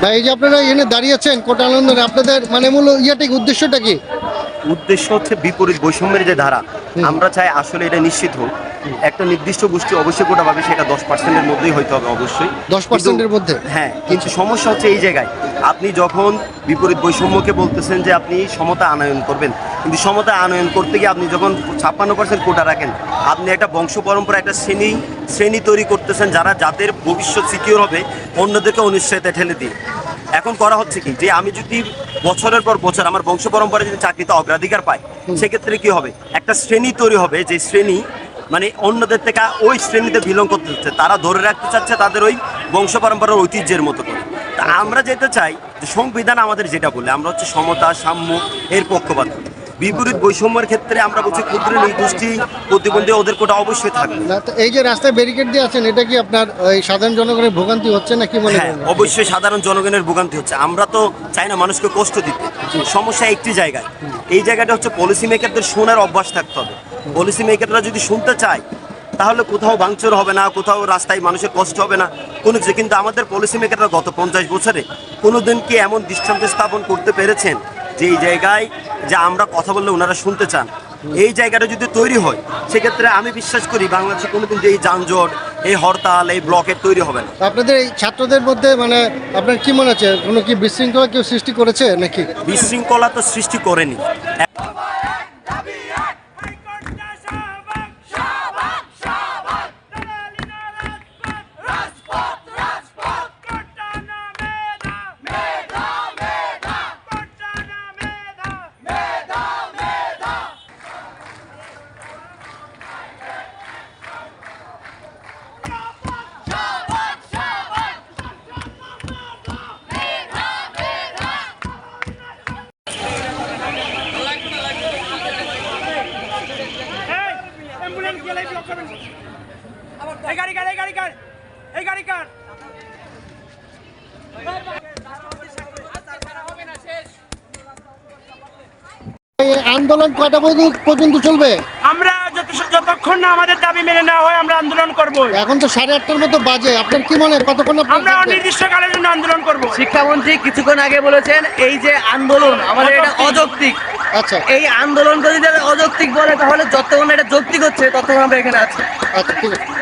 ভাই এই যে আপনারা এখানে দাঁড়িয়েছেন কোটা আনন্দনে আপনাদের মানে মূল ইয়াটিক উদ্দেশ্যটা কি? উদ্দেশ্য হচ্ছে বিপরীত বৈষম্যের যে ধারা। আমরা চাই আসলে এটা নিশ্চিত হোক। একটা নির্দিষ্ট গোষ্ঠী অবশ্যই কোটা পাবে সেটা দশ পার্সেন্টের মধ্যেই হইতে হবে অবশ্যই। দশ পার্সেন্টের মধ্যে? হ্যাঁ কিন্তু সমস্যা হচ্ছে এই জায়গায়। আপনি যখন বিপরীত বৈষম্যকে বলতেছেন যে আপনি সমতা আনয়ন করবেন কিন্তু সমতা আনয়ন করতে গিয়ে আপনি যখন ছাপ্পান্ন পার্সেন্ট কোটা রাখেন আপনি একটা বংশ পরম্পরা একটা শ্রেণি শ্রেণি তৈরি করতেছেন যারা যাদের ভবিষ্যৎ সিকিউর হবে অন্যদেরকে অনিশ্চয়তা ঠেলে দিয়ে এখন করা হচ্ছে কি? যে আমি যদি বছরের পর বছর আমার বংশ পরম্পরা যদি চাকরিতে অগ্রাধিকার পাই সেক্ষেত্রে কি হবে? একটা শ্রেণি তৈরি হবে যে শ্রেণি মানে অন্যদের থেকে ওই শ্রেণীতে বিলং করতে হচ্ছে। তারা ধরে রাখতে চাচ্ছে তাদের ওই বংশ পরম্পরার ঐতিহ্যের মতো করে। তা আমরা যেতে চাই যে সংবিধান আমাদের যেটা বলে আমরা হচ্ছে সমতা সাম্য এর পক্ষপাত। বিপরীত বৈষম্যের ক্ষেত্রে আমরা বলছি ক্ষুদ্র নৃগোষ্ঠী প্রতিবন্ধী ওদের কোটা অবশ্যই থাকবে। না তো এই যে রাস্তায় ব্যারিকেড দিয়ে আছেন এটা কি আপনার এই সাধারণ জনগণের ভোগান্তি হচ্ছে নাকি মনে হ্যাঁ করেন? অবশ্যই সাধারণ জনগণের ভোগান্তি হচ্ছে। আমরা তো চাই না মানুষকে কষ্ট দিতে। সমস্যা একটি জায়গায়। এই জায়গাটা হচ্ছে পলিসি মেকারদের শোনার অভ্যাস থাকতে হবে। পলিসি মেকাররা যদি শুনতে চায় তাহলে কোথাও ভাঙচুর হবে না কোথাও রাস্তায় মানুষের কষ্ট হবে না। কোনো কিছু কিন্তু আমাদের পলিসি মেকাররা গত পঞ্চাশ বছরে কোনোদিন কি এমন দৃষ্টান্ত স্থাপন করতে পেরেছেন যে এই জায়গায় যে আমরা কথা বললে ওনারা শুনতে চান? এই জায়গাটা যদি তৈরি হয় সেক্ষেত্রে আমি বিশ্বাস করি বাংলাদেশে কোনোদিন যে এই যানজট এই হরতাল এই ব্লকের তৈরি হবে না। আপনাদের এই ছাত্রদের মধ্যে মানে আপনার কি মনে হচ্ছে? কোনো কি বিশৃঙ্খলা কেউ সৃষ্টি করেছে নাকি? বিশৃঙ্খলা তো সৃষ্টি করেনি। অ্যাম্বুলেন্স গেলেই ব্লক করবেন এই গাড়ি কার এই গাড়ি কার এই গাড়ি কার। আন্দোলন কটা পর্যন্ত- চলবে? আমরা যত যতক্ষণ না আমাদের দাবি মেনে নেওয়া হয় আমরা আন্দোলন করব। এখন তো সাড়ে আটটার মতো বাজে। আপনার কি মনে হয় কতক্ষণ আমরা? অনির্দিষ্টকালের জন্য আন্দোলন করব। শিক্ষামন্ত্রী কিছুক্ষণ আগে বলেছেন এই যে আন্দোলন আমাদের এটা অযৌক্তিক। আচ্ছা। এই আন্দোলন যদি অযৌক্তিক বলে তাহলে যতক্ষণ এটা যৌক্তিক হচ্ছে ততক্ষণ আমরা এখানে আছি। আচ্ছা ঠিক আছে।